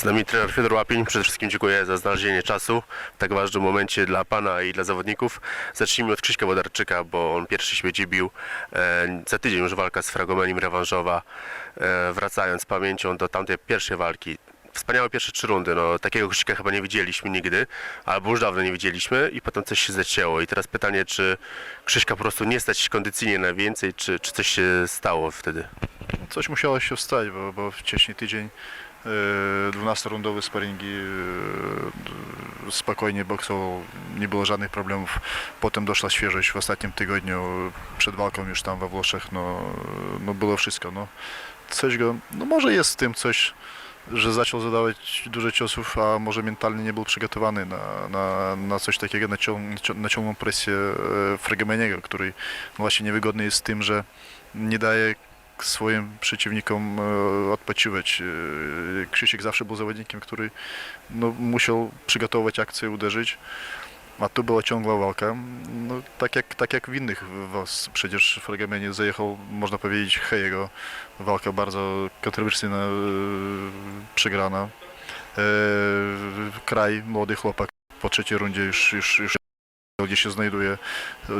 Z nami trener Fiodor Łapień. Przede wszystkim dziękuję za znalezienie czasu w tak ważnym momencie dla Pana i dla zawodników. Zacznijmy od Krzyśka Wodarczyka, bo on pierwszy się będzie bił. E, za tydzień już walka z Fragomenim rewanżowa. E, wracając pamięcią do tamtej pierwszej walki. Wspaniałe pierwsze trzy rundy. No, takiego Krzyśka chyba nie widzieliśmy nigdy, albo już dawno nie widzieliśmy i potem coś się zacięło. I teraz pytanie, czy Krzyśka po prostu nie stać kondycyjnie na więcej, czy, czy coś się stało wtedy? Coś musiało się stać, bo, bo wcześniej tydzień 12-rundowe sparingi e, spokojnie boksował, nie było żadnych problemów. Potem doszła świeżość w ostatnim tygodniu, przed walką już tam we Włoszech, no, no było wszystko. No. Coś go, no może jest w tym coś, że zaczął zadawać dużo ciosów, a może mentalnie nie był przygotowany na, na, na coś takiego, na, ciąg, na ciągłą presję e, Fragemeniego, który właśnie niewygodny jest tym, że nie daje swoim przeciwnikom e, odpoczywać. E, Krzysiek zawsze był zawodnikiem, który no, musiał przygotować akcję, uderzyć. A tu była ciągła walka. No, tak, jak, tak jak w innych was. Przecież Fragamenie zajechał, można powiedzieć, Hejego. Walka bardzo kontrowersyjna, e, przegrana. E, kraj, młody chłopak po trzeciej rundzie już, już, już gdzie się znajduje,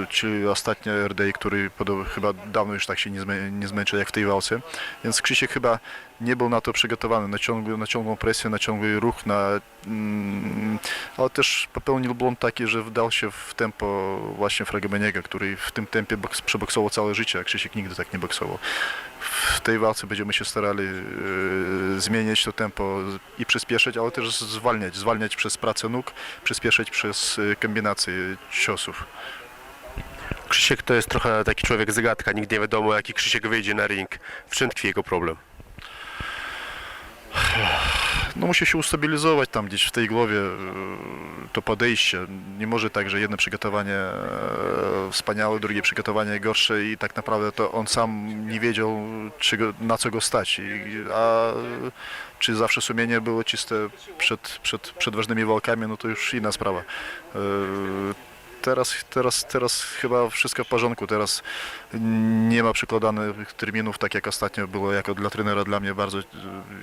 czyli ostatnia RDI, który chyba dawno już tak się nie, zmę, nie zmęczył jak w tej walce. Więc Krzysiek chyba nie był na to przygotowany, na, ciągły, na ciągłą presję, na ciągły ruch, na, mm, ale też popełnił błąd taki, że wdał się w tempo właśnie Fragameniego, który w tym tempie boks, przeboksował całe życie, a Krzysiek nigdy tak nie boksował. W tej walce będziemy się starali e, to tempo i przyspieszyć, ale też zwalniać, zwalniać przez pracę nóg, przyspieszyć przez e, kombinacje ciosów. Krzysiek to jest trochę taki człowiek zagadka, nigdy nie wiadomo jaki Krzysiek wyjdzie na ring, w czym tkwi jego problem. No musi się ustabilizować tam gdzieś w tej głowie e, to podejście. Nie może tak, że jedno przygotowanie e, wspaniałe, drugie przygotowanie gorsze i tak naprawdę to on sam nie wiedział czy go, na co go stać. A czy zawsze sumienie było czyste przed, przed, przed ważnymi walkami, no to już inna sprawa. Teraz, teraz, teraz chyba wszystko w porządku. Teraz nie ma przykładanych terminów, tak jak ostatnio było jako dla trenera dla mnie bardzo e,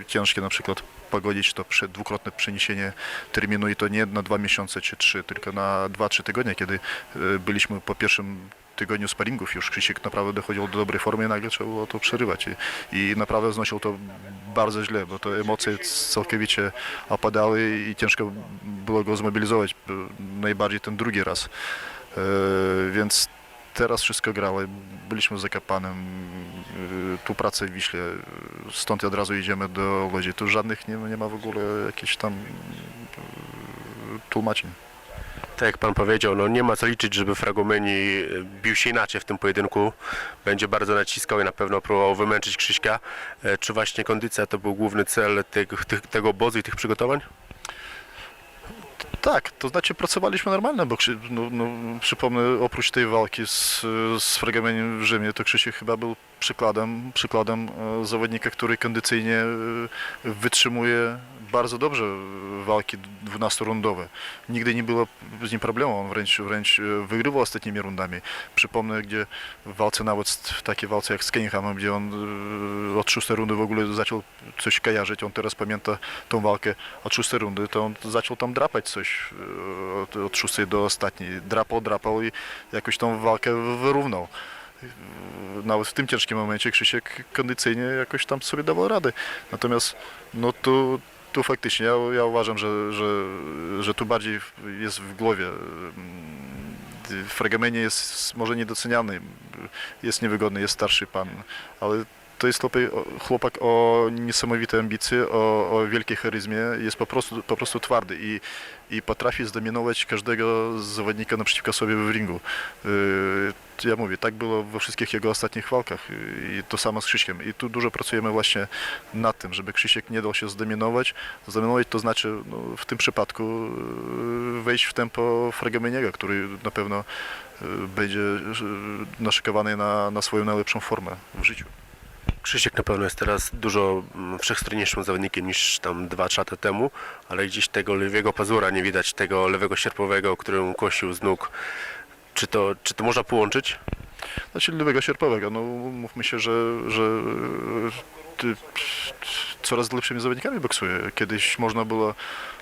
ciężkie na przykład pogodzić to prze, dwukrotne przeniesienie terminu i to nie na dwa miesiące czy trzy, tylko na dwa, trzy tygodnie, kiedy e, byliśmy po pierwszym tygodniu sparingów już Krzysiek naprawdę dochodził do dobrej formy i nagle trzeba było to przerywać i, i naprawdę znosił to bardzo źle, bo to emocje całkowicie opadały i ciężko było go zmobilizować, najbardziej ten drugi raz. E, więc teraz wszystko grało. Byliśmy z Zakapanem, e, tu pracę w Wiśle, stąd od razu idziemy do Łodzi. Tu żadnych nie, nie ma w ogóle jakichś tam e, tłumaczeń. Tak jak pan powiedział, no nie ma co liczyć, żeby Fragomeni e, bił się inaczej w tym pojedynku. Będzie bardzo naciskał i na pewno próbował wymęczyć Krzyśka. E, Czy właśnie kondycja to był główny cel tego, obozu i tych przygotowań? Tak, to znaczy pracowaliśmy normalnie, bo no, no, przypomnę, oprócz tej walki z, z w Rzymie, to Krzysiek chyba był przykładem, przykładem e, zawodnika, który kondycyjnie e, wytrzymuje bardzo dobrze walki 12-rundowe. Nigdy nie było z nim problemu, on wręcz, wręcz e, wygrywał ostatnimi rundami. Przypomnę, gdzie w walce nawet w takiej walce jak z Cunninghamem, gdzie on od szóstej rundy w ogóle zaczął coś kojarzyć, on teraz pamięta tą walkę od szóstej rundy, to on zaczął tam drapać coś od, od szóstej do ostatniej. Drapał, drapał i jakoś tą walkę wyrównał. Nawet w tym ciężkim momencie Krzysiek kondycyjnie jakoś tam sobie dawał radę. Natomiast no tu, tu faktycznie ja, ja uważam, że, że, że tu bardziej jest w głowie. W Fragamenie jest może niedoceniany, jest niewygodny, jest starszy pan, ale to jest chłopak, o niesamowitej ambicji, o, o wielkiej charyzmie, jest po prostu, po prostu twardy i, i potrafi zdominować każdego zawodnika naprzeciwko sobie w ringu. Yy, Ja mówię, tak było we wszystkich jego ostatnich walkach i to samo z Krzyśkiem. I tu dużo pracujemy właśnie nad tym, żeby Krzysiek nie dał się zdominować. Zdominować to znaczy no, w tym przypadku yy, wejść w tempo Fragameniego, który na pewno yy, będzie naszykowany na, na swoją najlepszą formę w życiu. Krzysiek na pewno jest teraz dużo mm, wszechstronniejszym zawodnikiem niż tam 2-3 lata temu, ale gdzieś tego lewego pazura nie widać, tego lewego sierpowego, którym kosił z nóg. Czy to, czy to można połączyć? Znaczy lewego sierpowego, no mówmy się, że, że ty, coraz lepszymi zawodnikami boksuje. Kiedyś można było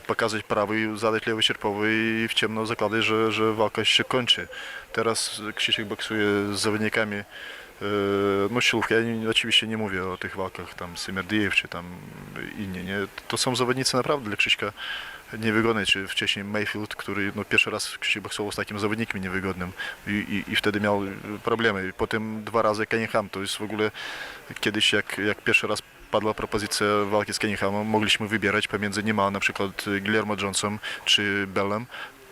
pokazać prawy, zadać lewy sierpowy i w ciemno zakładać, że, że walka się kończy. Teraz Krzysiek boksuje z zawodnikami e, no siłówki, ja oczywiście nie mówię o tych walkach tam Symerdijew czy tam inni, nie? To są zawodnicy naprawdę dla Krzyśka niewygodne, czy wcześniej Mayfield, który no, pierwszy raz Krzysiek boksował z takim zawodnikiem niewygodnym i, i, i wtedy miał problemy. Potem dwa razy Cunningham, to jest w ogóle kiedyś jak, jak pierwszy raz padła propozycja walki z Cunninghamem, mogliśmy wybierać pomiędzy Nima, na przykład Guillermo Johnson czy Bellem,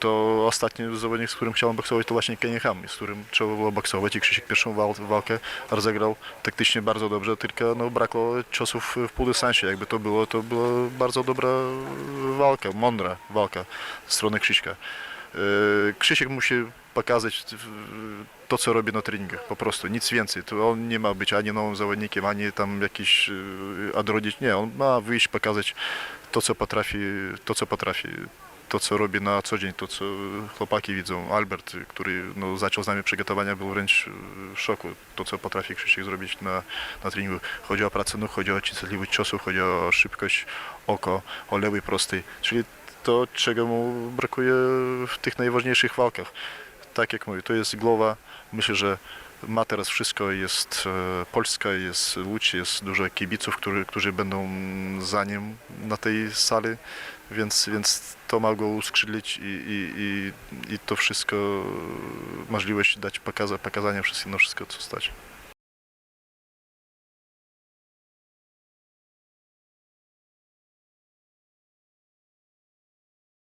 to ostatni zawodnik, z którym chciałem boksować, to właśnie Cunningham, z którym trzeba było boksować i Krzysiek pierwszą wal- walkę rozegrał taktycznie bardzo dobrze, tylko no, brakło ciosów w półdystansie. Jakby to było, to była bardzo dobra walka, mądra walka ze strony Krzyśka. E, Krzysiek musi pokazać to, co robi na treningach, po prostu, nic więcej. To on nie ma być ani nowym zawodnikiem, ani tam jakiś odrodzić. Nie, on ma wyjść, pokazać to, co potrafi, to, co potrafi to, co robi na co dzień, to, co chłopaki widzą. Albert, który no, zaczął z nami przygotowania, był wręcz w szoku. To, co potrafi Krzysiek zrobić na, na treningu. Chodzi o pracę nóg, chodzi o częstotliwość ciosów, chodzi o szybkość, oko, o lewy prosty. Czyli to, czego mu brakuje w tych najważniejszych walkach. Tak jak mówię, to jest głowa. Myślę, że ma teraz wszystko, jest e, Polska, jest Łódź, jest dużo kibiców, którzy, którzy będą za nim na tej sali, więc, więc to ma go uskrzydlić i, i, i, i to wszystko, możliwość dać pokaza, pokazania wszystkiego, no wszystko, co stać.